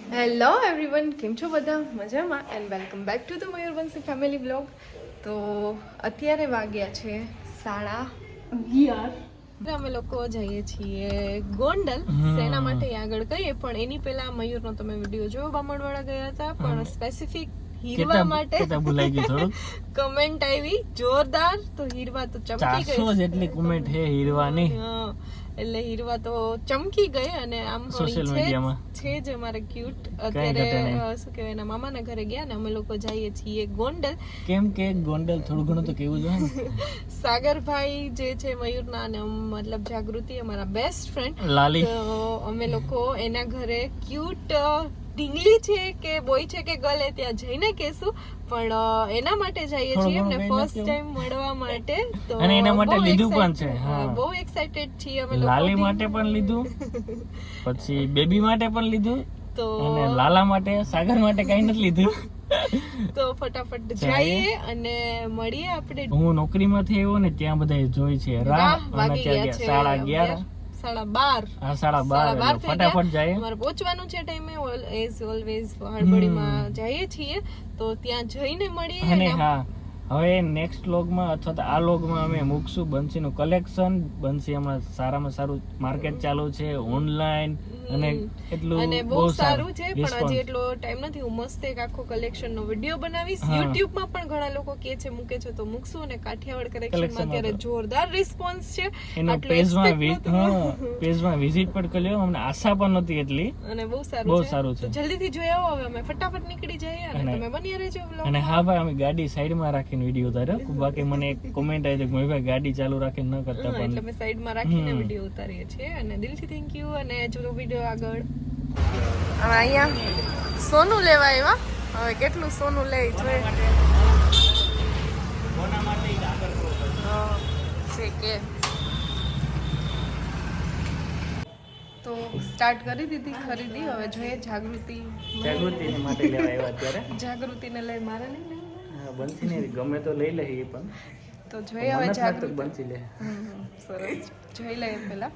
Hello everyone કેમ છો બધા? મજામાં? And welcome back to the Mayurvanshi family blog તો અત્યારે વાગ્યા છે સાડા અગિયાર. અમે લોકો જઈએ છીએ ગોંડલ. શેના માટે આગળ કહીએ પણ એની પહેલા મયુરનો તમે વીડિયો જોયો બામણવાળા ગયા હતા. પણ સ્પેસિફિક હીરવા માટે કેતા ભૂલાઈ ગયું થોડું કમેન્ટ આવી. જોરદાર. તો હીરવા તો ચમકી ગઈ ચારસો જેટલી કમેન્ટ હે હીરવાની. એટલે હીરવા તો ચમકી ગઈ અને આમ સોશિયલ મીડિયામાં છે જ અમારે ક્યુટ અત્યારે શું કહેવાય એના મામાના ઘરે ગયા ને અમે લોકો જઈએ છીએ ગોંડલ. કેમ કે ગોંડલ થોડું ઘણું તો કેવું જોઈએ સાગરભાઈ જે છે મયુરના અને મતલબ જાગૃતિ અમારા બેસ્ટ ફ્રેન્ડ લાલી. અમે લોકો એના ઘરે ક્યુટ ઢીંગલી છે કે બોય છે કે ગર્લ એ ત્યાં જઈને કેશું પણ એના માટે જઈએ છીએ એમને ફર્સ્ટ ટાઈમ મળવા માટે તો અને એના માટે લીધું પણ છે, હા. બહુ એક્સાઇટેડ છીએ અમે લોકો લાલી માટે પણ લીધું. પછી બેબી માટે પણ લીધું. તો અને લાલા માટે સાગર માટે કઈ નથી લીધું. તો ફટાફટ જઈએ. અને મળીએ આપણે. હું નોકરીમાંથી આવ્યો ને ત્યાં બધા જોઈ છે. રાહ વાગી ગયા છે. સાડા અગિયાર. સાડા બાર. સાડા બાર. ફટાફટ જાય. અમારે પહોંચવાનું છે ટાઈમે એઝ ઓલવેઝ હળબડીમાં જઈએ છીએ. તો ત્યાં જઈને મળીએ અને હા. હવે નેક્સ્ટ લોગમાં અથવા તો આ લોગમાં અમે મૂકશું બંસીનું કલેક્શન બંસી હમણાં સારામાં સારું માર્કેટ ચાલુ છે ઓનલાઈન અને એટલું અને બહુ સારું છે પણ હજી એટલો ટાઈમ નથી. હું મસ્ત એક આખો કલેક્શન નો વીડિયો બનાવીશ. યુટ્યુબ YouTube માં પણ ઘણા લોકો કે છે મૂકે છે તો મૂકશું. અને કાઠિયાવાડ કલેક્શનમાં અત્યારે જોરદાર રિસ્પોન્સ છે. એનો પેજમાં. પેજમાં વિઝિટ પણ કરી લ્યો અમને આશા પણ નહોતી એટલી. અને બહુ સારું બહુ સારું છે. જલ્દીથી જોઈ આવો. હવે અમે ફટાફટ નીકળી જઈએ અને તમે બની રહેજો અને હા ભાઈ અમે ગાડી સાઈડમાં રાખીને વીડિયો ઉતાર્યો બાકી મને એક કોમેન્ટ આવી છે કે ભાઈ ગાડી ચાલુ રાખીને ન કરતા પણ. એટલે અમે સાઈડમાં રાખીને વીડિયો ઉતારીએ છીએ. અને દિલથી થેન્ક યુ અને જો વીડિયો આગળ. હવે અહીંયા સોનું લેવા આવ્યા. હવે કેટલું સોનું લે જોઈએ છે કે. તો સ્ટાર્ટ કરી દીધી ખરીદી. હવે જોઈએ જાગૃતિ. જાગૃતિને માટે લેવા આવ્યા અત્યારે. જાગૃતિને લઈ મારે નહીં લેવું? નહીં ગમે તો લઈ લે એ પણ. તો જોઈએ હવે જાગૃત બંસી લે. સરસ. જોઈ લઈએ પેલા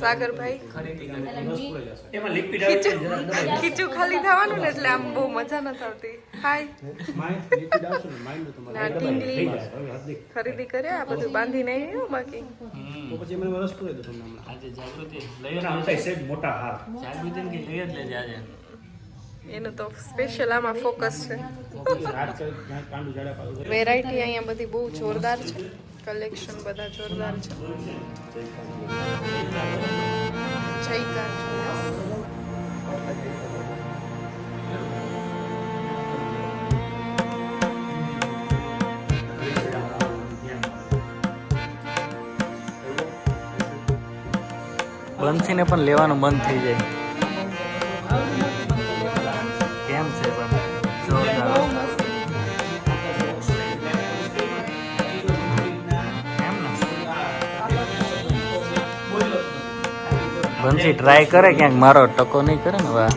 સાગરભાઈ. ખીચું ખાલી થવાનું ને એટલે આમ બહુ મજા નથી આવતી હાય ના ખરીદી કર્યા આ બધું બાંધીને આવ્યું બાકી. જાગૃતિ. લઈ જાગૃતિ લઈ જ લેજે આજે. એનું તો સ્પેશિયલ આમાં ફોકસ છે. વેરાયટી અહીંયા બધી બહુ જોરદાર છે. કલેક્શન બધા જોરદાર છે. જયકાર બંસીને પણ લેવાનું મન થઈ જાય. બંસી ટ્રાય કરે, ક્યાંક મારો ટકો નહીં કરે ને વા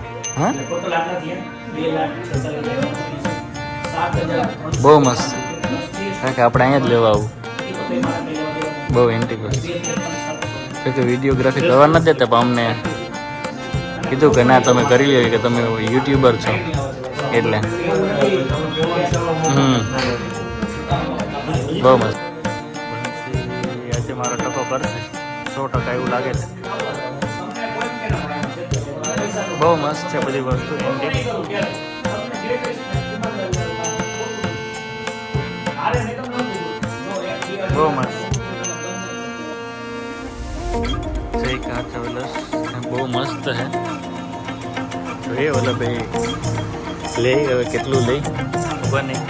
બહુ મસ્ત. કારણ કે આપણે અહીંયા જ લેવા આવું. બહુ એન્ટી તો કે વિડીયોગ્રાફી કરવા નથી દેતા, પણ અમને કીધું કે ના, તમે કરી લ્યો કે તમે યુટ્યુબર છો. એટલે. હમ. બહુ મસ્ત. આજે મારો ટકો કરશે. સો ટકા એવું લાગે છે. બહુ મસ્ત છે બધી વસ્તુ બહુ મસ્ત. જય કાર ટ્રાવેલર્સ બહુ મસ્ત હે જોઈએ ઓલા ભાઈ લે, હવે કેટલું લઈ ખબર નહીં.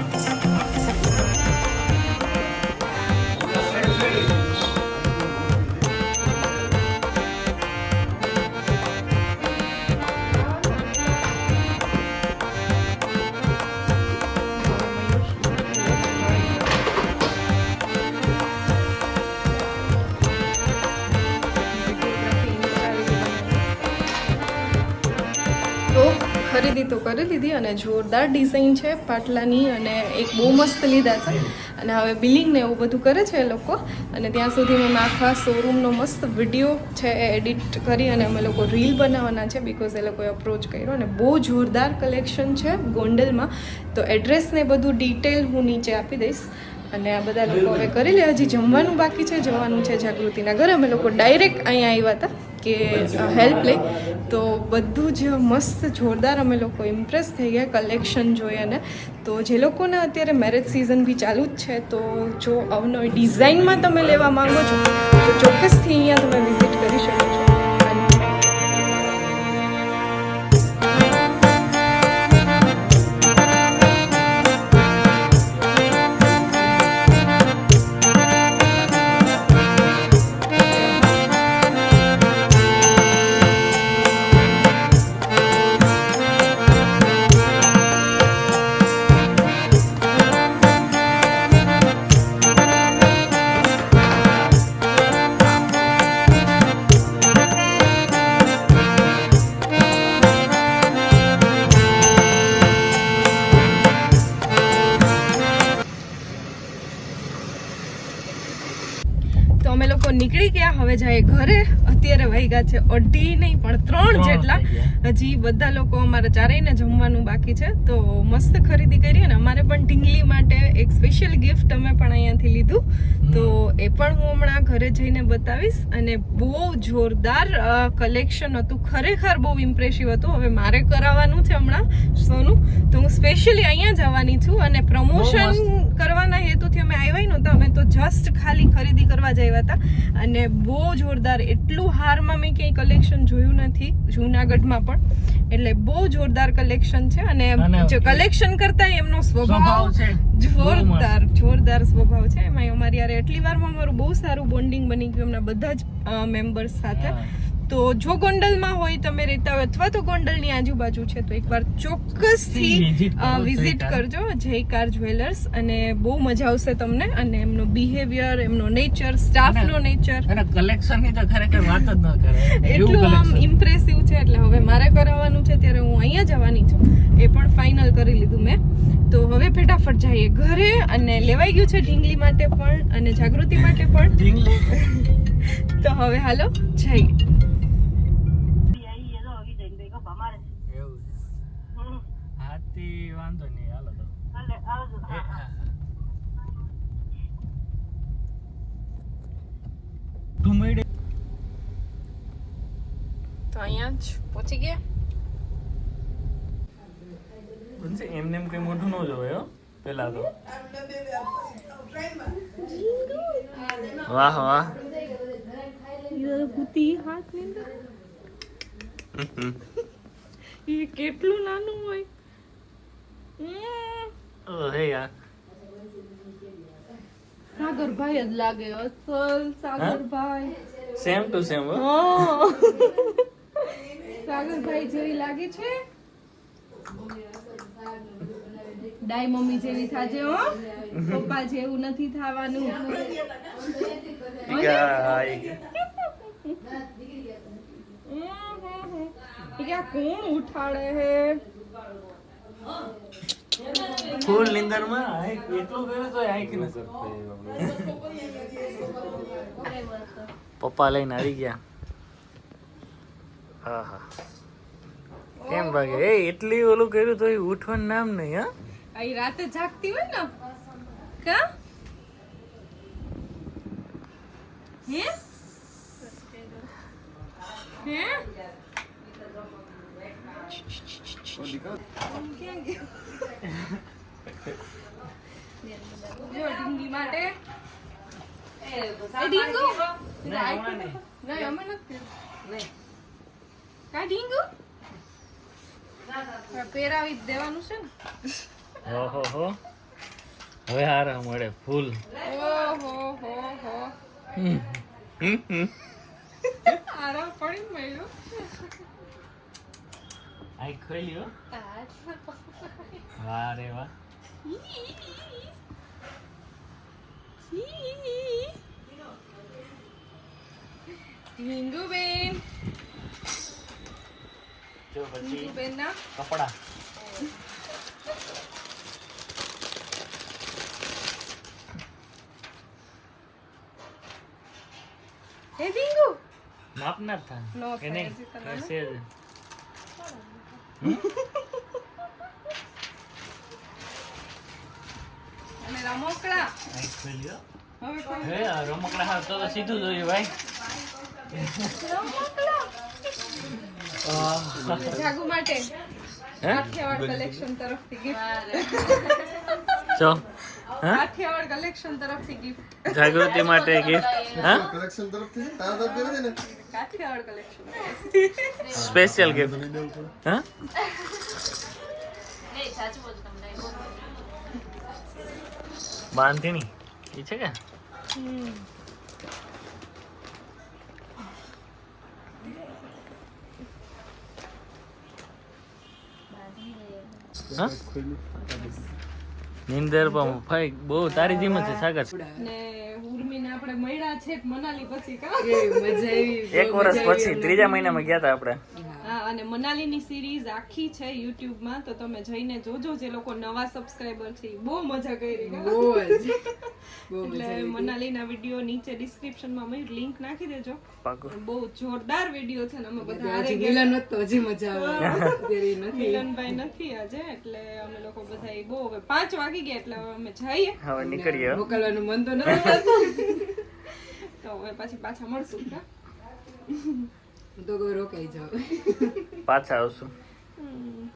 ખરીદી તો કરી લીધી અને જોરદાર ડિઝાઇન છે પાટલાની અને એક બહુ મસ્ત લીધા છે. અને હવે બિલિંગ ને એવું બધું કરે છે એ લોકો. અને ત્યાં સુધી મેં આખા શોરૂમનો મસ્ત વીડિયો છે એ એડિટ કરી અને અમે લોકો રીલ બનાવવાના છે બિકોઝ એ લોકોએ અપ્રોચ કર્યો અને બહુ જોરદાર કલેક્શન છે ગોંડલમાં. તો એડ્રેસ ને બધું ડિટેલ હું નીચે આપી દઈશ. અને આ બધા લોકો હવે કરી લે, હજી જમવાનું બાકી છે, જવાનું છે જાગૃતિના ઘરે અમે લોકો ડાયરેક્ટ અહીંયા આવ્યા હતા. કે હેલ્પ લઈ તો બધું જ મસ્ત, જોરદાર અમે લોકો ઇમ્પ્રેસ થઈ ગયા કલેક્શન જોઈ અને. તો જે લોકોને અત્યારે મેરેજ સિઝન બી ચાલુ જ છે, તો જો અવનવી ડિઝાઇનમાં તમે લેવા માંગો છો, તો ચોક્કસથી અહીંયા તમે વિઝિટ કરી શકો છો. તો અમે લોકો નીકળી ગયા હવે જાય ઘરે. અત્યારે વાગ્યા છે અઢી નહીં પણ ત્રણ ત્રણ જેટલા. હજી બધા લોકો અમારે ચારેયને જમવાનું બાકી છે. તો મસ્ત ખરીદી કરી અને અમારે પણ ઢીંગલી માટે એક સ્પેશિયલ ગિફ્ટ અમે પણ અહીંયાથી લીધું. તો એ પણ હું હમણાં ઘરે જઈને બતાવીશ. અને બહુ જોરદાર કલેક્શન હતું ખરેખર બહુ ઇમ્પ્રેસિવ હતું. હવે મારે કરાવવાનું છે હમણાં સોનું. તો હું સ્પેશિયલી અહીંયા જવાની છું અને પ્રમોશન કરવાના હેતુથી અમે આવ્યા નહોતા. અમે તો જસ્ટ ખાલી ખરીદી કરવા જ આવ્યા હતા. અને બહુ જોરદાર એટલું હારમાં મેં ક્યાંય કલેક્શન જોયું નથી જુનાગઢમાં પણ. એટલે બહુ જોરદાર કલેક્શન છે અને જો કલેક્શન કરતા એમનો સ્વભાવ છે. જોરદાર જોરદાર સ્વભાવ છે. એમાં અમારી યારે એટલી વારમાં અમારું બહુ સારું બોન્ડિંગ બની ગયું. એમના બધા જ મેમ્બર્સ સાથે. તો જો ગોંડલમાં હોય તમે રહેતા હોય અથવા તો ગોંડલની આજુબાજુ છે તો એકવાર ચોક્કસથી વિઝિટ. કરજો જયકાર જ્વેલર્સ. અને બહુ મજા આવશે તમને અને એમનો બિહેવિયર એમનો નેચર સ્ટાફનો નેચર અને કલેક્શનની તો ખરેખર વાત જ ન કરે. એટલું આમ ઇમ્પ્રેસિવ છે. એટલે હવે મારે કરાવવાનું છે ત્યારે હું અહીંયા જવાની છું. એ પણ ફાઇનલ કરી લીધું મેં. તો હવે ફટાફટ જઈએ ઘરે અને લેવાઈ ગયું છે ઢીંગલી માટે પણ અને જાગૃતિ માટે પણ. તો હવે હાલો જઈએ એવું છે. હાથી વાંધો નહીં હાલો તો એ, હા. ધુમાડે જ પહોંચી ગયા. બનશે એમને એમ કઈ મોઢું ન જોવે હો પેલા તો. વાહ વાહ. કુતી હાથની એ કેટલું નાનું હોય. સાગરભાઈ જ લાગે અસલ સાગરભાઈ. Same to same. સાગરભાઈ જેવી લાગે છે? ડાય મમ્મી જેવી થાજે હો. પપ્પા જેવું નથી થવાનું. કોણ ઉઠાડે હે? ફૂલ નિંદરમાં એટલું કર્યું તો આંખી નજર પપ્પા લઈને આવી ગયા. હા હા. કેમ ભાગે? એ એટલી ઓલું કર્યું તો ઉઠવાનું નામ નહીં હા? આ રાતે જાગતી હોય ને? કા? હે? હે? ઢીંગી માટે. એ ઢીંગુ નહીં. અમે નથી કા ઢીંગુ? પહેરાવી દેવાનું છે ને. ઓહો હો. હવે હારા મળે ફૂલ. ઓહો હો હો. આરામ પડી મળ્યો. આઈ ખોલી લ્યો. વાહ રે વાહ. હિંગુ બેન જો પછી કપડા. હે બિંગુ માફ ના થા નો થાય કે થાય નહીં હજી તો નાનું. હશે જ. અને રમકડા? આઈ ખોલી હવે હે રમકડા હા તો સીધું જોઈએ ભાઈ. રમકડા? જાગુ માટે. કાઠિયાવાડ કલેક્શન તરફથી ગિફ્ટ જો હા? કાઠિયાવાડ કલેક્શન તરફથી ગિફ્ટ જાગૃતિ માટે ગિફ્ટ હા? કલેક્શન તરફથી તારા તરફ છે ને? કાઠિયાવાડ કલેક્શન સ્પેશિયલ ગિફ્ટ હા? બાંધીની. ઈ છે કે? હા નીંદર પણ ભાઈ બહુ તારી જીમ જ છે સાગર. ને ઉર્મીને આપણે મળ્યા છે મનાલી પછી કા? એક વર્ષ પછી ત્રીજા મહિનામાં ગયા હતા આપણે. હા અને મનાલીની સિરીઝ આખી છે યુટ્યુબમાં તો તમે જઈને જોજો જે લોકો નવા સબસ્ક્રાઇબર છે બહુ મજા કરી? એટલે મનાલીના વીડિયો નીચે ડિસ્ક્રિપ્શનમાં અમે લિંક નાખી દેજો. બહુ જોરદાર વીડિયો છે ને અમે બધા હારે ગયા. મિલનભાઈ નથી આજે એટલે અમે લોકો બધા બહુ હવે પાંચ વાગી ગયા એટલે હવે અમે જઈએ. હવે નીકળીએ. મોકલવાનું મન તો નથી તો હવે પછી પાછા મળશું કા હું તો કોઈ રોકાઈ જાઉં પાછા આવશું.